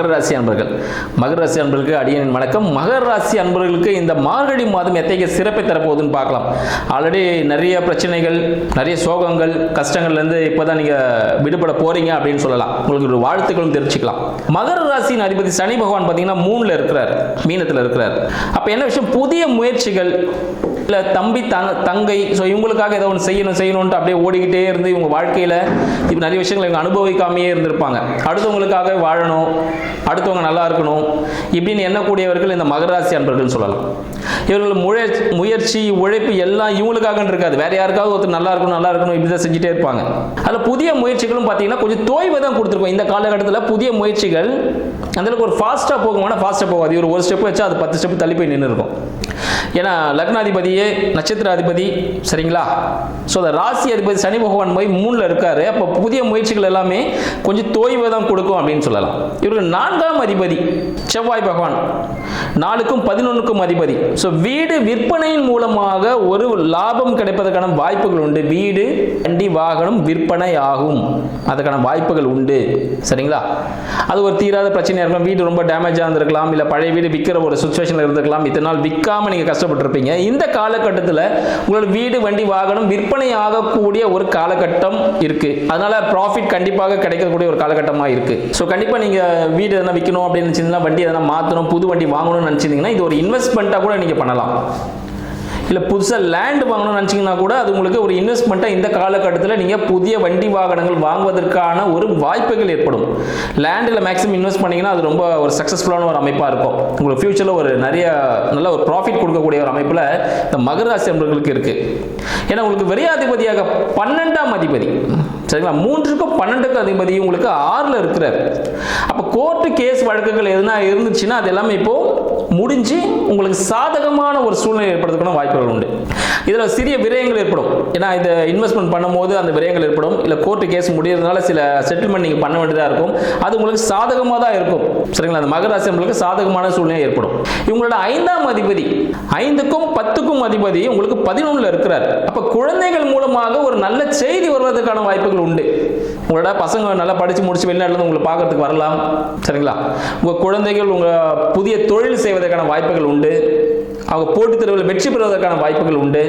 மகர ராசி அன்பர்கள். மகர ராசி அன்பர்களுக்கு அடியனின் வணக்கம். மகர ராசி அன்பர்களுக்கு இந்த மார்கழி மாதம் எத்தகைய சிறப்பை தரப்போகுதுன்னு பார்க்கலாம். ஆல்ரெடி நிறைய பிரச்சனைகள் நிறைய சோகங்கள் கஷ்டங்கள்லேருந்து இப்போ தான் நீங்கள் விடுபட போறீங்க அப்படின்னு சொல்லலாம். உங்களுக்கு ஒரு வாழ்த்துக்களும் தெரிவிச்சுக்கலாம். மகர ராசியின் அதிபதி சனி பகவான் பார்த்தீங்கன்னா மூணில் இருக்கிறார் மீனத்தில் இருக்கிறார். அப்போ என்ன விஷயம்? புதிய முயற்சிகள் இல்லை தம்பி தங்க தங்கை ஸோ இவங்களுக்காக ஏதோ ஒன்று செய்யணும் செய்யணும்ட்டு அப்படியே ஓடிக்கிட்டே இருந்து இவங்க வாழ்க்கையில் இப்போ நிறைய விஷயங்களை இவங்க அனுபவிக்காமையே இருந்திருப்பாங்க. அடுத்தவங்களுக்காக வாழணும். அடுத்தவங்க நல்லா இருக்கணும். இப்படின்னு எண்ணக்கூடியவர்கள் இந்த மகராசி அன்பர்கள்னு சொல்லலாம். இவர்கள் முயற்சி முயற்சி உழைப்பு எல்லாம் இவங்களுக்காக இருக்காது. வேற யாருக்காவது ஒருத்தர் நல்லா இருக்கணும் நல்லா இருக்கணும் இப்படி தான் செஞ்சுட்டே இருப்பாங்க. அதில் புதிய முயற்சிகளும் பார்த்தீங்கன்னா கொஞ்சம் தோய்வை தான் கொடுத்துருக்கோம். இந்த காலகட்டத்தில் புதிய முயற்சிகள் அந்தளவுக்கு ஒரு ஃபாஸ்ட்டாக போகுமானா ஃபாஸ்ட்டாக போகாது. இவர் ஒரு ஸ்டெப் வச்சா அது பத்து ஸ்டெப் தள்ளி போய் நின்று இருக்கும். ஏன்னா லக்னாதிபதியே நட்சத்திராதிபதி சரிங்களா? ஸோ அந்த ராசி அதிபதி சனி பகவான் போய் மூணில் இருக்காரு. அப்போ புதிய முயற்சிகள் எல்லாமே கொஞ்சம் தோய்வை தான் கொடுக்கும் அப்படின்னு சொல்லலாம். இவர்கள் நான்காம் அதிபதி செவ்வாய் பகவான். நாலுக்கும் பதினொன்றுக்கும் அதிபதி. ஸோ வீடு விற்பனையின் மூலமாக ஒரு லாபம் கிடைப்பதற்கான வாய்ப்புகள் உண்டு. வீடு வண்டி வாகனம் விற்பனை ஆகும் அதுக்கான வாய்ப்புகள் உண்டு. சரிங்களா? அது ஒரு தீராத பிரச்சனையாக இருக்கலாம். வீடு ரொம்ப டேமேஜாக இருந்திருக்கலாம். இல்லை பழைய வீடு விற்கிற ஒரு சுச்சுவேஷனில் இருந்திருக்கலாம். இத்தனை நாள் விற்காம நீங்கள் கஷ்டப்பட்டுருப்பீங்க. இந்த காலகட்டத்தில் உங்களோட வீடு வண்டி வாகனம் விற்பனை ஆகக்கூடிய ஒரு காலகட்டம் இருக்குது அதனால் ப்ராஃபிட் கண்டிப்பாக கிடைக்கக்கூடிய ஒரு காலகட்டமாக இருக்குது ஸோ கண்டிப்பாக நீங்கள் வீடு எதனா விற்கணும் அப்படின்னு நினச்சிங்கன்னா வண்டி எதனா மாற்றணும் புது வண்டி வாங்கணும்னு நினச்சிருந்தீங்கன்னா இது ஒரு இன்வெஸ்ட்மெண்ட்டாக கூட நீங்கள் பண்ணலாம். இல்லை புதுசாக லேண்ட் வாங்கணும்னு நினச்சிங்கன்னா கூட அது உங்களுக்கு ஒரு இன்வெஸ்ட்மெண்ட்டாக இந்த காலகட்டத்தில் நீங்கள் புதிய வண்டி வாகனங்கள் வாங்குவதற்கான ஒரு வாய்ப்புகள் ஏற்படும். லேண்டில் மேக்ஸிமம் இன்வெஸ்ட் பண்ணிங்கன்னா அது ரொம்ப ஒரு சக்ஸஸ்ஃபுல்லான ஒரு அமைப்பாக இருக்கும். உங்களுக்கு ஃப்யூச்சரில் ஒரு நிறைய நல்ல ஒரு ப்ராஃபிட் கொடுக்கக்கூடிய ஒரு அமைப்பில் இந்த மகராசி அன்பர்களுக்கு இருக்குது ஏன்னா உங்களுக்கு விரையாதிபதியாக பன்னெண்டாம் அதிபதி. சரிங்களா? மூன்றுக்கும் பன்னெண்டுக்கும் அதிபதி உங்களுக்கு ஆறில் இருக்கிறார். அப்போ கோர்ட்டு கேஸ் வழக்குகள் எதுனா இருந்துச்சுன்னா அது எல்லாமே இப்போது முடிஞ்சு உங்களுக்கு சாதகமான ஒரு சூழ்நிலை ஏற்படுறதுக்கான வாய்ப்புகள் உண்டு. இதில் சிறிய விரயங்கள் ஏற்படும். ஏன்னா இதை இன்வெஸ்ட்மெண்ட் பண்ணும்போது அந்த விரயங்கள் ஏற்படும். இல்லை கோர்ட்டு கேஸ் முடியறதுனால சில செட்டில்மெண்ட் நீங்கள் பண்ண வேண்டியதாக இருக்கும். அது உங்களுக்கு சாதகமாக தான் இருக்கும். சரிங்களா? அந்த மகராசி உங்களுக்கு சாதகமான சூழ்நிலை ஏற்படும். இவங்களோட ஐந்தாம் அதிபதி ஐந்துக்கும் பத்துக்கும் அதிபதி உங்களுக்கு பதினொன்றில் இருக்கிறார். அப்போ குழந்தைகள் மூலமாக ஒரு நல்ல செய்தி வருவதற்கான வாய்ப்புகள் உண்டு. உங்களோட பசங்க நல்லா படித்து முடிச்சு வெளிநாட்டில் உங்களை பார்க்கறதுக்கு வரலாம். சரிங்களா? உங்கள் குழந்தைகள் உங்கள் புதிய தொழில் செய்வதற்கான வாய்ப்புகள் உண்டு. அவங்க போட்டித் தேர்வில் வெற்றி பெறுவதற்கான வாய்ப்புகள் உண்டு.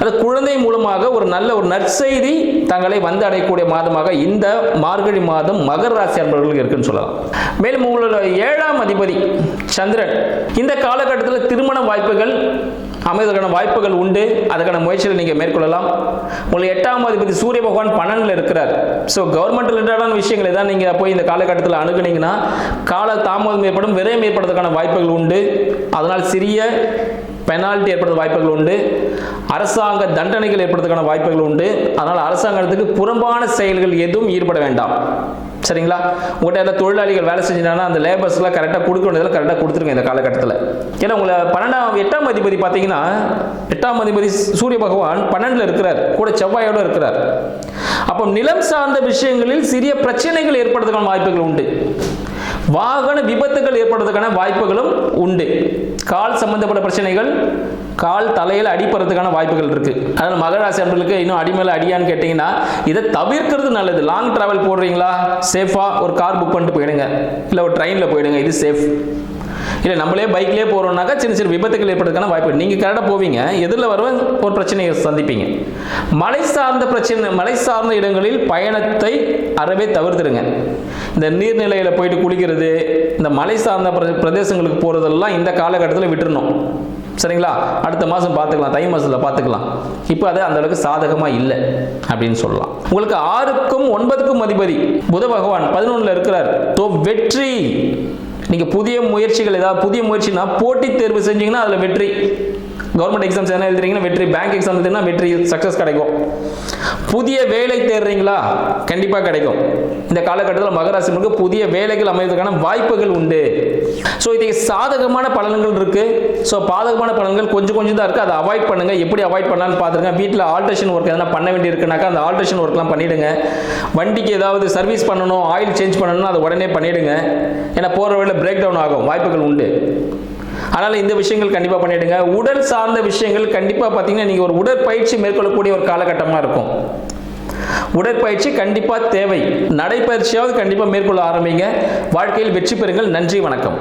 அது குழந்தை மூலமாக ஒரு நல்ல ஒரு நற்செய்தி தங்களை வந்து அடையக்கூடிய மாதமாக இந்த மார்கழி மாதம் மகர ராசி அன்பர்களுக்கு இருக்குன்னு சொல்லலாம். மேலும் உங்களோட ஏழாம் அதிபதி சந்திரன் இந்த காலகட்டத்தில் திருமண வாய்ப்புகள் அமைவதற்கான வாய்ப்புகள் உண்டு. அதுக்கான முயற்சிகளை நீங்கள் மேற்கொள்ளலாம். உங்களுக்கு எட்டாம் அதிபதி சூரிய பகவான் பன்னெண்டில் இருக்கிறார். ஸோ கவர்மெண்ட் ரிலேட்டடான விஷயங்களை தான் நீங்கள் போய் இந்த காலகட்டத்தில் அணுகுனீங்கன்னா கால தாமதம் ஏற்படும் விரயம் ஏற்படுறதுக்கான வாய்ப்புகள் உண்டு. அதனால் சிறிய பெனால்ட்டி ஏற்படுற வாய்ப்புகள் உண்டு. அரசாங்க தண்டனைகள் ஏற்படுறதுக்கான வாய்ப்புகள் உண்டு. அதனால் அரசாங்கத்துக்கு புறம்பான செயல்கள் எதுவும் ஈடுபட வேண்டாம். சரிங்களா? உங்கள்கிட்ட ஏதாவது தொழிலாளிகள் வேலை செஞ்சாங்கன்னா அந்த லேபர்ஸ்லாம் கரெக்டாக கொடுக்க வேண்டியதில் கரெக்டாக கொடுத்துருங்க இந்த காலகட்டத்தில். ஏன்னா உங்களை பன்னெண்டாம் எட்டாம் அதிபதி பார்த்தீங்கன்னா எட்டாம் அதிபதி சூரிய பகவான் பன்னெண்டில் இருக்கிறார். கூட செவ்வாயோட இருக்கிறார். அப்போ நிலம் சார்ந்த விஷயங்களில் சிறிய பிரச்சனைகள் ஏற்படுறதுக்கான வாய்ப்புகள் உண்டு. வாகன விபத்துகள் ஏற்படுறதுக்கான வாய்ப்புகளும் உண்டு. கால் சம்பந்தப்பட்ட பிரச்சனைகள் கால் தலையில் அடிப்படுறதுக்கான வாய்ப்புகள் இருக்கு. அதனால் மகராசி அன்பர்களுக்கு இன்னும் அடி அடியான்னு கேட்டிங்கன்னா இதை தவிர்க்கிறது நல்லது. லாங் டிராவல் போடுறீங்களா? சேஃபாக ஒரு கார் புக் பண்ணிட்டு போயிடுங்க. இல்லை ஒரு ட்ரெயினில் போயிடுங்க. இது சேஃப் இல்லை நம்மளே பைக்லேயே போகிறோம்னாக்கா சின்ன சின்ன விபத்துகள் ஏற்படுறதுக்கான வாய்ப்பு நீங்கள் கரெக்டாக போவீங்க. எதிரில் வரவன் ஒரு பிரச்சனையை சந்திப்பீங்க. மலை சார்ந்த பிரச்சனை மலை சார்ந்த இடங்களில் பயணத்தை அறவே தவிர்த்துடுங்க. இந்த நீர்நிலையில் போயிட்டு குளிக்கிறது இந்த மலை சார்ந்த பிரதேசங்களுக்கு போகிறதெல்லாம் இந்த காலகட்டத்தில் விட்டுறணும். சரிங்களா? அடுத்த மாதம் பார்த்துக்கலாம் தை மாதத்தில் பார்த்துக்கலாம் இப்போ அது அந்த அளவுக்கு சாதகமாக இல்லை அப்படின்னு சொல்லலாம். உங்களுக்கு ஆறுக்கும் ஒன்பதுக்கும் அதிபதி புத பகவான் பதினொன்றில் இருக்கிறார். ஸோ வெற்றி. நீங்கள் புதிய முயற்சிகள் ஏதாவது புதிய முயற்சினா போட்டித் தேர்வு செஞ்சீங்கன்னா அதில் வெற்றி. கவர்மெண்ட் எக்ஸாம்ஸ் என்ன எழுதுறீங்கன்னா வெற்றி. பேங்க் எக்ஸாம் எழுதுனா வெற்றி. சக்ஸஸ் கிடைக்கும். புதிய வேலை தேடுறீங்களா? கண்டிப்பாக கிடைக்கும். இந்த காலகட்டத்தில் மகராசினுக்கு புதிய வேலைகள் அமைவதற்கான வாய்ப்புகள் உண்டு. ஸோ இதுக்கு சாதகமான பலன்கள் இருக்கு. ஸோ பாதகமான பலன்கள் கொஞ்சம் கொஞ்சம் தான் இருக்கு. அதை அவாய்ட் பண்ணுங்க. எப்படி அவாய்ட் பண்ணலாம்னு பார்த்துருங்க. வீட்டில் ஆல்ட்ரேஷன் ஒர்க் எதனா பண்ண வேண்டியிருக்குனாக்கா அந்த ஆல்ட்ரேஷன் ஒர்க்லாம் பண்ணிடுங்க. வண்டிக்கு ஏதாவது சர்வீஸ் பண்ணணும் ஆயில் சேஞ்ச் பண்ணணும்னா அதை உடனே பண்ணிடுங்க. ஏன்னா போகிற வழியில் பிரேக் டவுன் ஆகும். வாய்ப்புகள் உண்டு. அதனால் இந்த விஷயங்கள் கண்டிப்பாக பண்ணிடுங்க. உடல் சார்ந்த விஷயங்கள் கண்டிப்பாக பார்த்தீங்கன்னா நீங்கள் ஒரு உடற்பயிற்சி மேற்கொள்ளக்கூடிய ஒரு காலகட்டமாக இருக்கும். உடற்பயிற்சி கண்டிப்பாக தேவை. நடைப்பயிற்சியாவது கண்டிப்பாக மேற்கொள்ள ஆரம்பிங்க. வாழ்க்கையில் வெற்றி பெறுங்கள். நன்றி வணக்கம்.